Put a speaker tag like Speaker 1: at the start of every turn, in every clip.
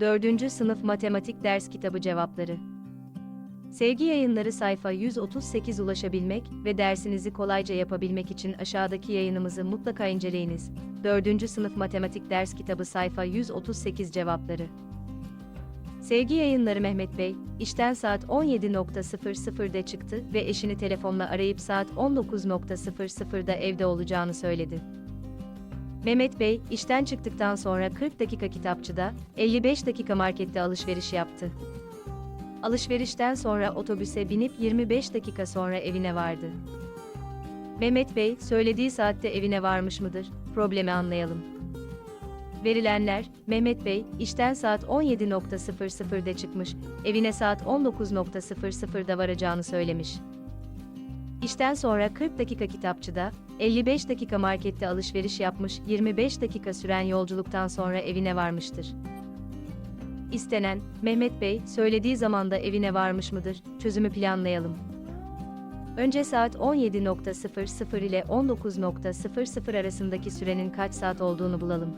Speaker 1: 4. Sınıf Matematik Ders Kitabı Cevapları Sevgi yayınları sayfa 138 ulaşabilmek ve dersinizi kolayca yapabilmek için aşağıdaki yayınımızı mutlaka inceleyiniz. 4. Sınıf Matematik Ders Kitabı sayfa 138 cevapları. Sevgi yayınları Mehmet Bey, işten saat 17.00'de çıktı ve eşini telefonla arayıp saat 19.00'da evde olacağını söyledi. Mehmet Bey, işten çıktıktan sonra 40 dakika kitapçıda, 55 dakika markette alışveriş yaptı. Alışverişten sonra otobüse binip 25 dakika sonra evine vardı. Mehmet Bey, söylediği saatte evine varmış mıdır? Problemi anlayalım. Verilenler, Mehmet Bey, işten saat 17.00'de çıkmış, evine saat 19.00'da varacağını söylemiş. İşten sonra 40 dakika kitapçıda, 55 dakika markette alışveriş yapmış, 25 dakika süren yolculuktan sonra evine varmıştır. İstenen, Mehmet Bey, söylediği zamanda evine varmış mıdır? Çözümü planlayalım. Önce saat 17.00 ile 19.00 arasındaki sürenin kaç saat olduğunu bulalım.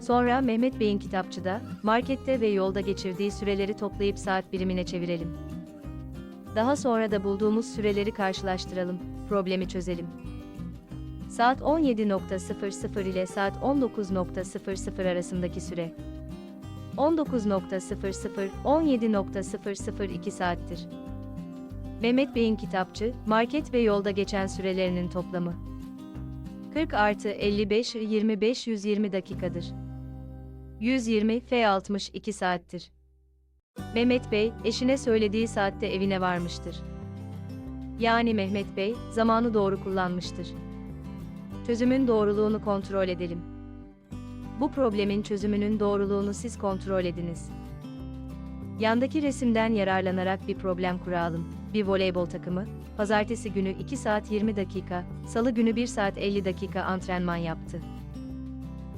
Speaker 1: Sonra Mehmet Bey'in kitapçıda, markette ve yolda geçirdiği süreleri toplayıp saat birimine çevirelim. Daha sonra da bulduğumuz süreleri karşılaştıralım, problemi çözelim. Saat 17.00 ile saat 19.00 arasındaki süre 19.00 17.002 saattir. Mehmet Bey'in kitapçı, market ve yolda geçen sürelerinin toplamı 40 artı 55 25 120 dakikadır. 120 F 62 saattir. Mehmet Bey, eşine söylediği saatte evine varmıştır. Yani Mehmet Bey, zamanı doğru kullanmıştır. Çözümün doğruluğunu kontrol edelim. Bu problemin çözümünün doğruluğunu siz kontrol ediniz. Yandaki resimden yararlanarak bir problem kuralım. Bir voleybol takımı, pazartesi günü 2 saat 20 dakika, salı günü 1 saat 50 dakika antrenman yaptı.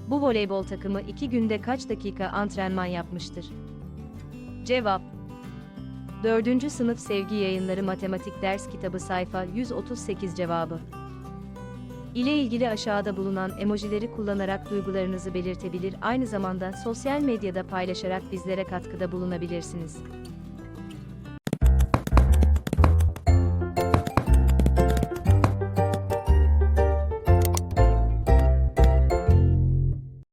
Speaker 1: Bu voleybol takımı 2 günde kaç dakika antrenman yapmıştır? Cevap 4. Sınıf Sevgi Yayınları Matematik Ders Kitabı sayfa 138 cevabı ile ilgili aşağıda bulunan emojileri kullanarak duygularınızı belirtebilir, aynı zamanda sosyal medyada paylaşarak bizlere katkıda bulunabilirsiniz.